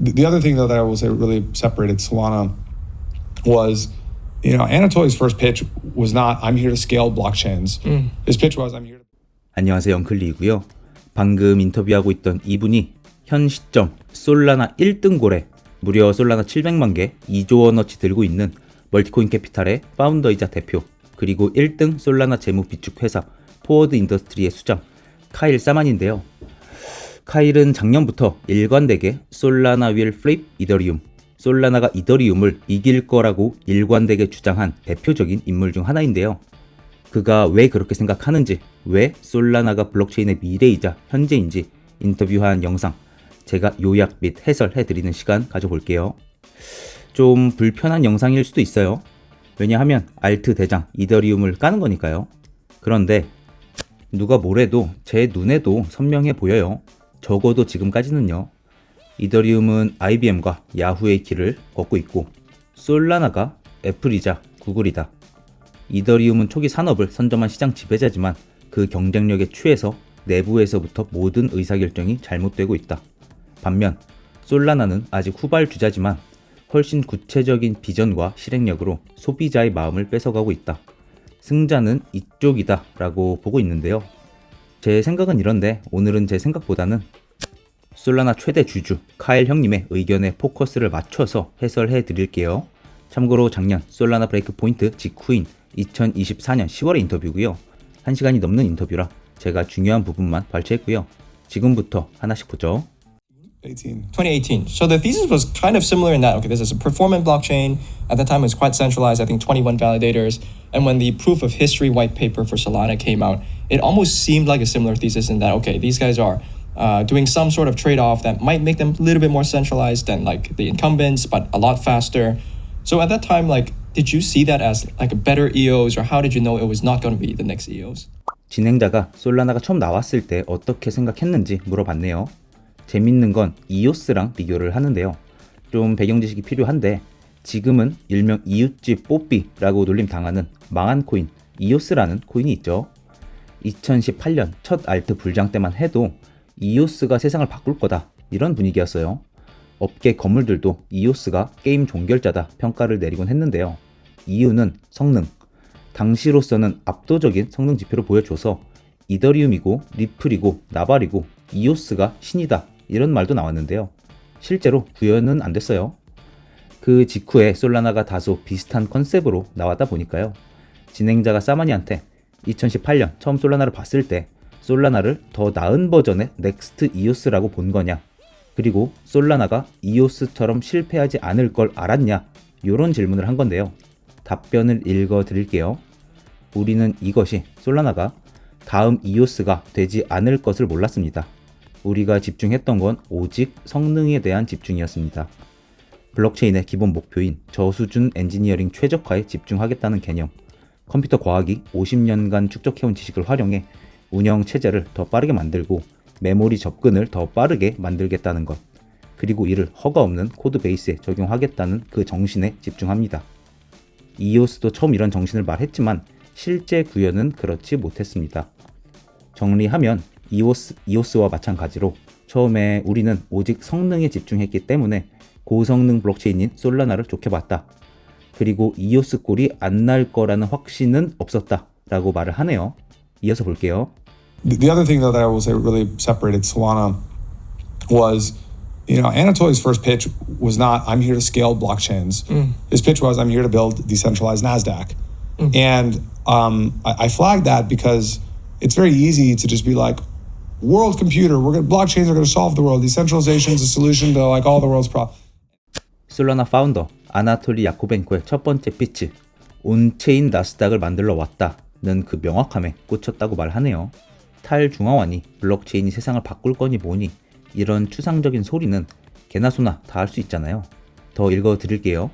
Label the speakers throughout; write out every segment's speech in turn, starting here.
Speaker 1: The the other thing, though, that I will say really separated Solana was, you know, Anatoly's first pitch was not, I'm here to scale blockchains. His pitch was, I'm here to.
Speaker 2: 안녕하세요 영클리이고요. 방금 인터뷰하고 있던 이분이 현 시점 솔라나 1등 고래 무려 솔라나 700만 개 2조 원어치 들고 있는 멀티코인 캐피탈의 파운더이자 대표 그리고 1등 솔라나 재무 비축 회사 포워드 인더스트리의 수장 카일 사만인데요. 카일은 작년부터 일관되게 솔라나 윌 플립 이더리움 솔라나가 이더리움을 이길 거라고 일관되게 주장한 대표적인 인물 중 하나인데요. 그가 왜 그렇게 생각하는지, 왜 솔라나가 블록체인의 미래이자 현재인지 인터뷰한 영상 제가 요약 및 해설해 드리는 시간 가져볼게요. 좀 불편한 영상일 수도 있어요. 왜냐하면 알트 대장 이더리움을 까는 거니까요. 그런데 누가 뭐래도 제 눈에도 선명해 보여요. 적어도 지금까지는요. 이더리움은 IBM과 야후의 길을 걷고 있고 솔라나가 애플이자 구글이다. 이더리움은 초기 산업을 선점한 시장 지배자지만 그 경쟁력에 취해서 내부에서부터 모든 의사결정이 잘못되고 있다. 반면 솔라나는 아직 후발 주자지만 훨씬 구체적인 비전과 실행력으로 소비자의 마음을 뺏어가고 있다. 승자는 이쪽이다 라고 보고 있는데요. 제 생각은 이런데 오늘은 제 생각보다는 솔라나 최대 주주 카일 형님의 의견에 포커스를 맞춰서 해설해 드릴게요. 참고로 작년 솔라나 브레이크 포인트 직후인 2024년 10월의 인터뷰고요. 1시간이 넘는 인터뷰라 제가 중요한 부분만 발췌했고요. 지금부터 하나씩 보죠.
Speaker 1: 18.
Speaker 3: 2018. So the thesis was kind of similar in that okay, this is a performant blockchain. At the time, it was quite centralized. I think 21 validators. And when the proof of history white paper for Solana came out, it almost seemed like a similar thesis in that okay, these guys are uh, doing some sort of trade-off that might make them a little bit more centralized than like the incumbents, but a lot faster. So at that time, like, did you see that as like a better EOS, or how did you know it was not going to be the next E EOS?
Speaker 2: 진행자가 솔라나가 처음 나왔을 때 어떻게 생각했는지 물어봤네요. 재밌는 건 이오스랑 비교를 하는데요. 좀 배경 지식이 필요한데 지금은 일명 이웃집 뽀삐라고 놀림 당하는 망한 코인 이오스라는 코인이 있죠. 2018년 첫 알트 불장 때만 해도 이오스가 세상을 바꿀 거다 이런 분위기였어요. 업계 건물들도 이오스가 게임 종결자다 평가를 내리곤 했는데요. 이유는 성능. 당시로서는 압도적인 성능 지표를 보여줘서 이더리움이고 리플이고 나발이고 이오스가 신이다 이런 말도 나왔는데요. 실제로 구현은 안 됐어요. 그 직후에 솔라나가 다소 비슷한 컨셉으로 나왔다 보니까요. 진행자가 사마니한테 2018년 처음 솔라나를 봤을 때 솔라나를 더 나은 버전의 넥스트 이오스라고 본 거냐 그리고 솔라나가 이오스처럼 실패하지 않을 걸 알았냐 이런 질문을 한 건데요. 답변을 읽어 드릴게요. 우리는 이것이 솔라나가 다음 이오스가 되지 않을 것을 몰랐습니다. 우리가 집중했던 건 오직 성능에 대한 집중이었습니다. 블록체인의 기본 목표인 저수준 엔지니어링 최적화에 집중하겠다는 개념. 컴퓨터 과학이 50년간 축적해온 지식을 활용해 운영 체제를 더 빠르게 만들고 메모리 접근을 더 빠르게 만들겠다는 것. 그리고 이를 허가 없는 코드 베이스에 적용하겠다는 그 정신에 집중합니다. 이오스도 처음 이런 정신을 말했지만 실제 구현은 그렇지 못했습니다. 정리하면 이오스, 이오스와 마찬가지로 처음에 우리는 오직 성능에 집중했기 때문에 고성능 블록체인인 솔라나를 좋게 봤다. 그리고 이오스 꼴이 안 날 거라는 확신은 없었다. 라고 말을 하네요. 이어서 볼게요.
Speaker 1: The the other thing, though, that I will say really separated Solana was, you know, Anatoly's first pitch was not, I'm here to scale blockchains. His pitch was, I'm here to build decentralized NASDAQ. And um, I, I flagged that because it's very easy to just be like, world computer, we're gonna, blockchains are going to solve the world. Decentralization is a solution to like all the world's problems.
Speaker 2: 솔라나 파운더 아나톨리 야코벤코의 첫 번째 피치 온체인 나스닥을 만들러 왔다는 그 명확함에 꽂혔다고 말하네요. 탈중앙화니 블록체인이 세상을 바꿀 거니 뭐니 이런 추상적인 소리는 개나 소나 다 할 수 있잖아요. 더 읽어 드릴게요.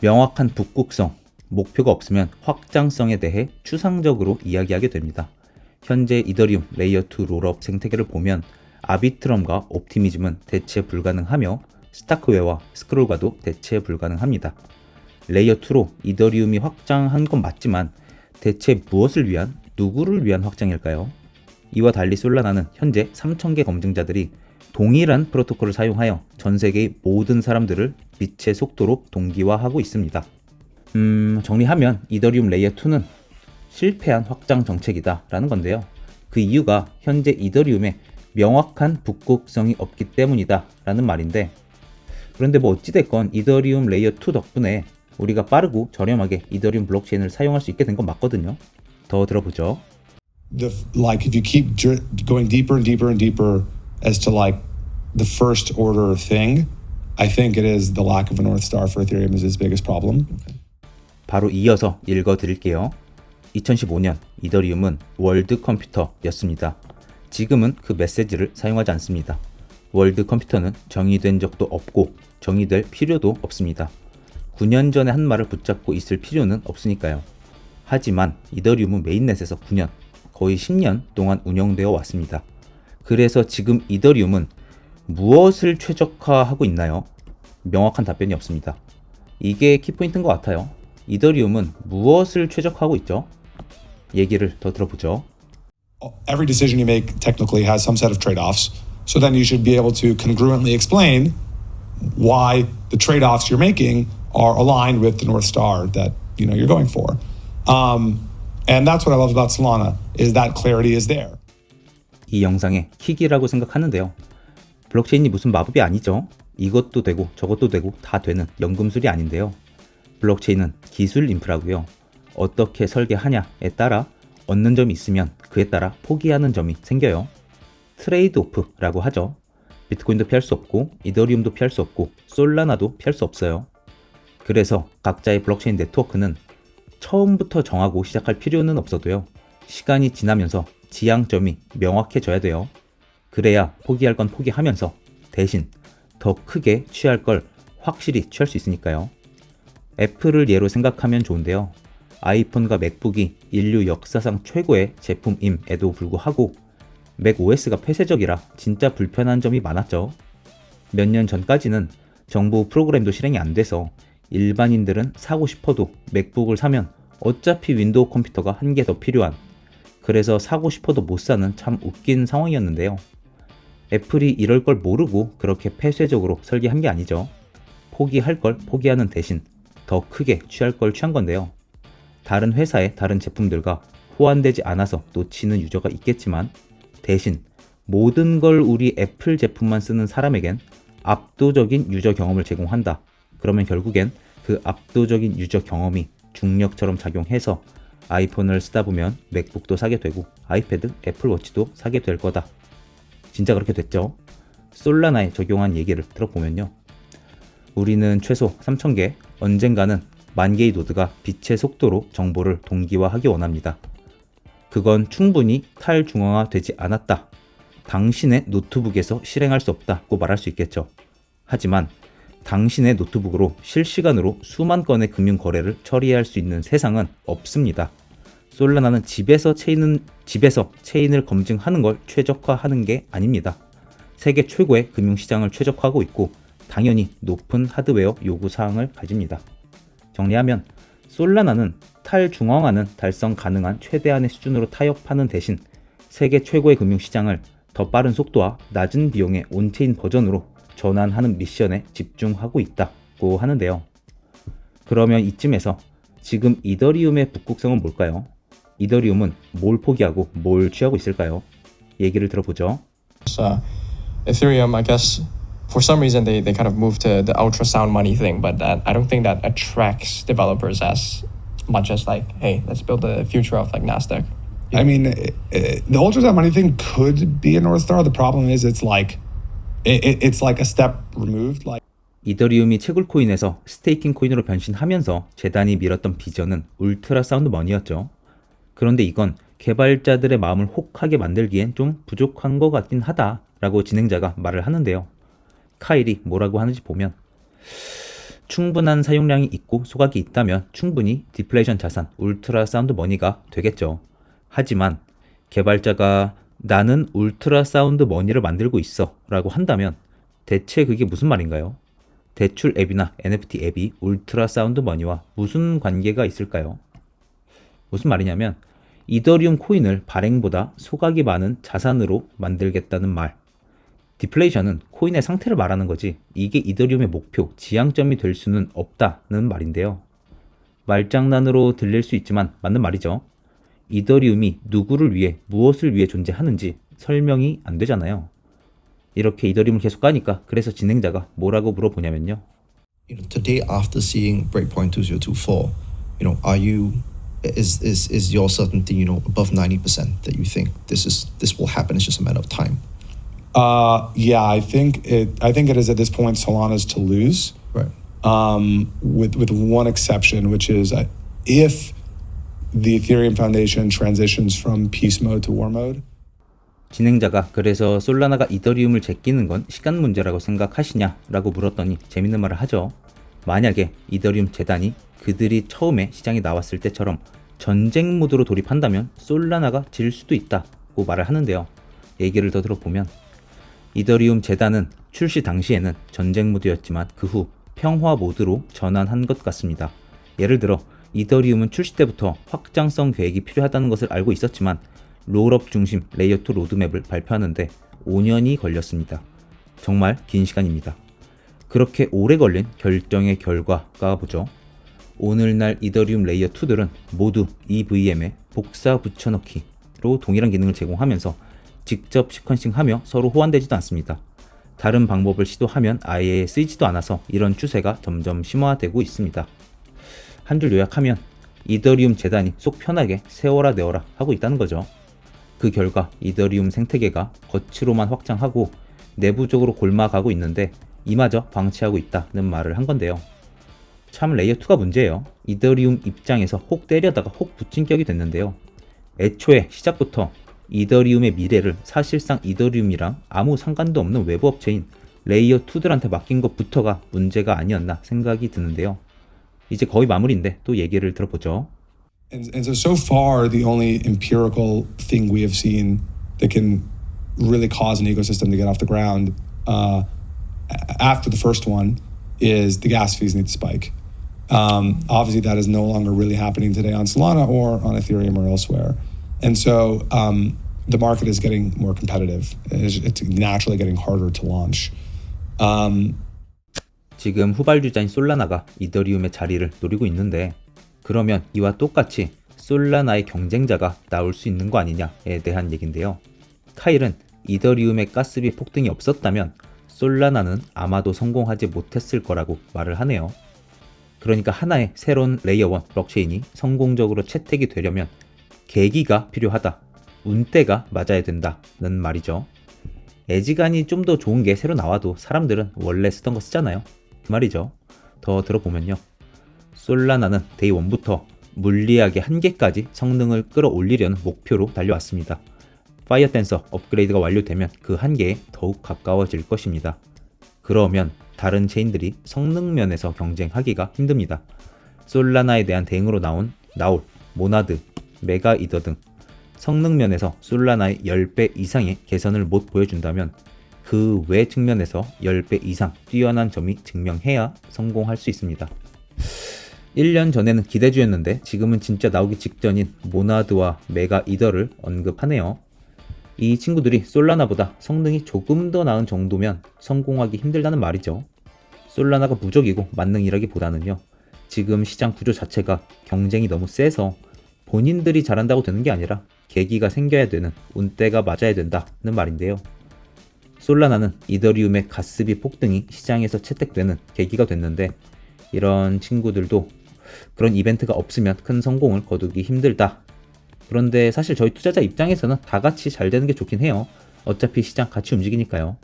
Speaker 2: 명확한 북극성, 목표가 없으면 확장성에 대해 추상적으로 이야기하게 됩니다. 현재 이더리움 레이어2 롤업 생태계를 보면 아비트럼과 옵티미즘은 대체 불가능하며 스타크웨어와 스크롤과도 대체 불가능합니다. 레이어2로 이더리움이 확장한 건 맞지만 대체 무엇을 위한, 누구를 위한 확장일까요? 이와 달리 솔라나는 현재 3,000개 검증자들이 동일한 프로토콜을 사용하여 전 세계의 모든 사람들을 빛의 속도로 동기화하고 있습니다. 음, 정리하면 이더리움 레이어 2는 실패한 확장 정책이다라는 건데요. 그 이유가 현재 이더리움에 명확한 북극성이 없기 때문이다라는 말인데 그런데 뭐 어찌됐건 이더리움 레이어 2 덕분에 우리가 빠르고 저렴하게 이더리움 블록체인을 사용할 수 있게 된 건 맞거든요. 더 들어보죠.
Speaker 1: the like if you keep going deeper and deeper and deeper as to like the first order thing, I think it is the lack of a north star for Ethereum is its biggest problem.
Speaker 2: 바로 이어서 읽어 드릴게요. 2015년 이더리움은 월드 컴퓨터였습니다. 지금은 그 메시지를 사용하지 않습니다. 월드 컴퓨터는 정의된 적도 없고 정의될 필요도 없습니다. 9년 전에 한 말을 붙잡고 있을 필요는 없으니까요. 하지만 이더리움은 메인넷에서 9년, 거의 10년 동안 운영되어 왔습니다. 그래서 지금 이더리움은 무엇을 최적화하고 있나요? 명확한 답변이 없습니다. 이게 키포인트인 것 같아요. 이더리움은 무엇을 최적화하고 있죠? 얘기를 더 들어보죠.
Speaker 1: Every decision you make technically has some set of trade-offs. So then you should be able to congruently explain why the trade-offs you're making are aligned with the north star that you know you're going for. Um, and that's what I love about Solana is that clarity is there.
Speaker 2: 이 영상의 킥이라고 생각하는데요. 블록체인이 무슨 마법이 아니죠. 이것도 되고 저것도 되고 다 되는 연금술이 아닌데요. 블록체인은 기술 인프라고요. 어떻게 설계하냐에 따라 얻는 점이 있으면 그에 따라 포기하는 점이 생겨요. 트레이드 오프라고 하죠. 비트코인도 피할 수 없고 이더리움도 피할 수 없고 솔라나도 피할 수 없어요. 그래서 각자의 블록체인 네트워크는 처음부터 정하고 시작할 필요는 없어도요. 시간이 지나면서 지향점이 명확해져야 돼요. 그래야 포기할 건 포기하면서 대신 더 크게 취할 걸 확실히 취할 수 있으니까요. 애플을 예로 생각하면 좋은데요. 아이폰과 맥북이 인류 역사상 최고의 제품임에도 불구하고 맥 OS가 폐쇄적이라 진짜 불편한 점이 많았죠. 몇 년 전까지는 정부 프로그램도 실행이 안 돼서 일반인들은 사고 싶어도 맥북을 사면 어차피 윈도우 컴퓨터가 한 개 더 필요한 그래서 사고 싶어도 못 사는 참 웃긴 상황이었는데요. 애플이 이럴 걸 모르고 그렇게 폐쇄적으로 설계한 게 아니죠. 포기할 걸 포기하는 대신 더 크게 취할 걸 취한 건데요. 다른 회사의 다른 제품들과 호환되지 않아서 놓치는 유저가 있겠지만 대신 모든 걸 우리 애플 제품만 쓰는 사람에겐 압도적인 유저 경험을 제공한다. 그러면 결국엔 그 압도적인 유저 경험이 중력처럼 작용해서 아이폰을 쓰다 보면 맥북도 사게 되고 아이패드, 애플워치도 사게 될 거다. 진짜 그렇게 됐죠. 솔라나에 적용한 얘기를 들어보면요. 우리는 최소 3,000개, 언젠가는 만 개의 노드가 빛의 속도로 정보를 동기화하기 원합니다. 그건 충분히 탈중앙화 되지 않았다. 당신의 노트북에서 실행할 수 없다고 말할 수 있겠죠. 하지만 당신의 노트북으로 실시간으로 수만 건의 금융 거래를 처리할 수 있는 세상은 없습니다. 솔라나는 집에서 체인은 집에서 체인을 검증하는 걸 최적화하는 게 아닙니다. 세계 최고의 금융 시장을 최적화하고 있고 당연히 높은 하드웨어 요구 사항을 가집니다. 정리하면 솔라나는 탈중앙화는 달성 가능한 최대한의 수준으로 타협하는 대신 세계 최고의 금융 시장을 더 빠른 속도와 낮은 비용의 온체인 버전으로 전환하는 미션에 집중하고 있다고 하는데요. 그러면 이쯤에서 지금 이더리움의 북극성은 뭘까요? 이더리움은 뭘 포기하고 뭘 취하고 있을까요? 얘기를 들어보죠.
Speaker 3: uh, Ethereum, I guess, for some reason they, they kind of moved to the ultrasound money thing, but that, I don't think that attracts developers as much as like, hey, let's build the future of like Nasdaq.
Speaker 1: I mean, it, it, the ultrasound money thing could be a north star. The problem is, it's like, it, it, it's like a step removed. Like,
Speaker 2: 이더리움이 채굴 코인에서 스테이킹 코인으로 변신하면서 재단이 밀었던 비전은 울트라 사운드 머니였죠. 그런데 이건 개발자들의 마음을 혹하게 만들기엔 좀 부족한 것 같긴 하다라고 진행자가 말을 하는데요. 카일이 뭐라고 하는지 보면 충분한 사용량이 있고 소각이 있다면 충분히 디플레이션 자산 울트라 사운드 머니가 되겠죠. 하지만 개발자가 나는 울트라 사운드 머니를 만들고 있어 라고 한다면 대체 그게 무슨 말인가요? 대출 앱이나 NFT 앱이 울트라 사운드 머니와 무슨 관계가 있을까요? 무슨 말이냐면 이더리움 코인을 발행보다 소각이 많은 자산으로 만들겠다는 말. 디플레이션은 코인의 상태를 말하는 거지 이게 이더리움의 목표, 지향점이 될 수는 없다는 말인데요. 말장난으로 들릴 수 있지만 맞는 말이죠. 이더리움이 누구를 위해 무엇을 위해 존재하는지 설명이 안 되잖아요. 이렇게 이더리움을 계속 가니까 그래서 진행자가 뭐라고 물어보냐면요.
Speaker 4: today after seeing breakpoint 2024, you know, are you is is is your certainty, you know, above 90% that you think this is this will happen, it's just a matter of time.
Speaker 1: Uh, yeah, I think it. I think it is at this point Solana's to lose,
Speaker 4: Right.
Speaker 1: um, with with one exception, which is uh, if the Ethereum Foundation transitions from peace mode to war mode.
Speaker 2: 진행자가 그래서 솔라나가 이더리움을 제끼는 건 시간 문제라고 생각하시냐라고 물었더니 재밌는 말을 하죠. 만약에 이더리움 재단이 그들이 처음에 시장에 나왔을 때처럼 전쟁 모드로 돌입한다면 솔라나가 질 수도 있다고 말을 하는데요. 얘기를 더 들어보면 이더리움 재단은 출시 당시에는 전쟁 모드였지만 그 후 평화 모드로 전환한 것 같습니다. 예를 들어 이더리움은 출시 때부터 확장성 계획이 필요하다는 것을 알고 있었지만 롤업 중심 레이어 2 로드맵을 발표하는데 5년이 걸렸습니다. 정말 긴 시간입니다. 그렇게 오래 걸린 결정의 결과가 뭐죠? 오늘날 이더리움 레이어 2들은 모두 EVM에 복사 붙여넣기로 동일한 기능을 제공하면서 직접 시퀀싱하며 서로 호환되지도 않습니다. 다른 방법을 시도하면 아예 쓰이지도 않아서 이런 추세가 점점 심화되고 있습니다. 한 줄 요약하면 이더리움 재단이 속 편하게 세워라 내어라 하고 있다는 거죠. 그 결과 이더리움 생태계가 겉으로만 확장하고 내부적으로 골마가고 있는데 이마저 방치하고 있다는 말을 한 건데요. 참 레이어 2가 문제예요. 이더리움 입장에서 혹 때려다가 혹 붙인 격이 됐는데요. 애초에 시작부터 이더리움의 미래를 사실상 이더리움이랑 아무 상관도 없는 외부 업체인 레이어 2들한테 맡긴 것부터가 문제가 아니었나 생각이 드는데요. 이제 거의 마무리인데 또 얘기를 들어보죠.
Speaker 1: And, and so, so far, the only empirical thing we have seen that can really cause an ecosystem to get off the ground uh, after the first one is the gas fees need to spike. Um, obviously, that is no longer really happening today on Solana or on Ethereum or elsewhere. And so um, the market is getting more competitive. It's, it's naturally getting harder to launch. Um,
Speaker 2: 지금 후발주자인 솔라나가 이더리움의 자리를 노리고 있는데 그러면 이와 똑같이 솔라나의 경쟁자가 나올 수 있는 거 아니냐에 대한 얘긴데요. 카일은 이더리움의 가스비 폭등이 없었다면 솔라나는 아마도 성공하지 못했을 거라고 말을 하네요. 그러니까 하나의 새로운 레이어 1 블록체인이 성공적으로 채택이 되려면 계기가 필요하다. 운때가 맞아야 된다는 말이죠. 애지간히 좀 더 좋은 게 새로 나와도 사람들은 원래 쓰던 거 쓰잖아요. 그 말이죠. 더 들어보면요. 솔라나는 데이 1부터 물리하게 한계까지 성능을 끌어올리려는 목표로 달려왔습니다. 파이어 댄서 업그레이드가 완료되면 그 한계에 더욱 가까워질 것입니다. 그러면 다른 체인들이 성능 면에서 경쟁하기가 힘듭니다. 솔라나에 대한 대응으로 나온 나올, 모나드, 메가 이더 등 성능 면에서 솔라나의 10배 이상의 개선을 못 보여준다면 그 외 측면에서 10배 이상 뛰어난 점이 증명해야 성공할 수 있습니다. 1년 전에는 기대주였는데 지금은 진짜 나오기 직전인 모나드와 메가 이더를 언급하네요. 이 친구들이 솔라나보다 성능이 조금 더 나은 정도면 성공하기 힘들다는 말이죠. 솔라나가 무적이고 만능이라기보다는요. 지금 시장 구조 자체가 경쟁이 너무 세서 본인들이 잘한다고 되는 게 아니라 계기가 생겨야 되는 운때가 맞아야 된다는 말인데요. 솔라나는 이더리움의 가스비 폭등이 시장에서 채택되는 계기가 됐는데 이런 친구들도 그런 이벤트가 없으면 큰 성공을 거두기 힘들다. 그런데 사실 저희 투자자 입장에서는 다 같이 잘 되는 게 좋긴 해요. 어차피 시장 같이 움직이니까요.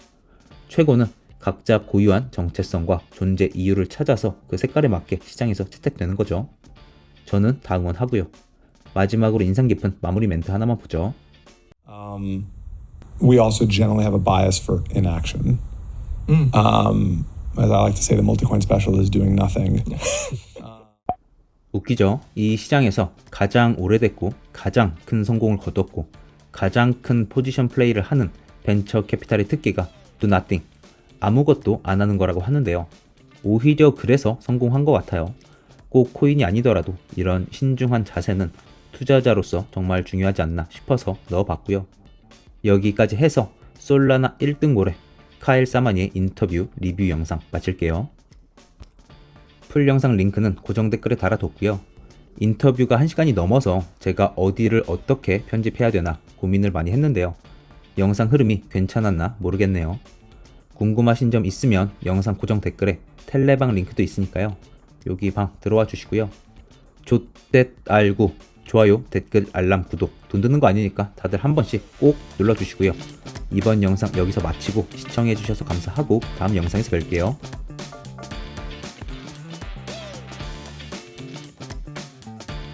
Speaker 2: 최고는 각자 고유한 정체성과 존재 이유를 찾아서 그 색깔에 맞게 시장에서 채택되는 거죠. 저는 다 응원하고요. 마지막으로 인상 깊은 마무리 멘트 하나만 보죠.
Speaker 1: um, we also generally have a bias for inaction. Um, as I like to say, the multi-coin special is doing nothing.
Speaker 2: 웃기죠? 이 시장에서 가장 오래됐고 가장 큰 성공을 거뒀고 가장 큰 포지션 플레이를 하는 벤처 캐피탈의 특기가 do nothing 아무것도 안 하는 거라고 하는데요. 오히려 그래서 성공한 것 같아요. 꼭 코인이 아니더라도 이런 신중한 자세는 투자자로서 정말 중요하지 않나 싶어서 넣어봤고요. 여기까지 해서 솔라나 1등 고래 카일 사마니의 인터뷰 리뷰 영상 마칠게요. 풀 영상 링크는 고정 댓글에 달아뒀고요. 인터뷰가 1시간이 넘어서 제가 어디를 어떻게 편집해야 되나 고민을 많이 했는데요. 영상 흐름이 괜찮았나 모르겠네요. 궁금하신 점 있으면 영상 고정 댓글에 텔레방 링크도 있으니까요. 여기 방 들어와 주시고요. 좋댓 알고 좋아요, 댓글, 알람, 구독 돈 드는 거 아니니까 다들 한 번씩 꼭 눌러주시고요. 이번 영상 여기서 마치고 시청해주셔서 감사하고 다음 영상에서 뵐게요.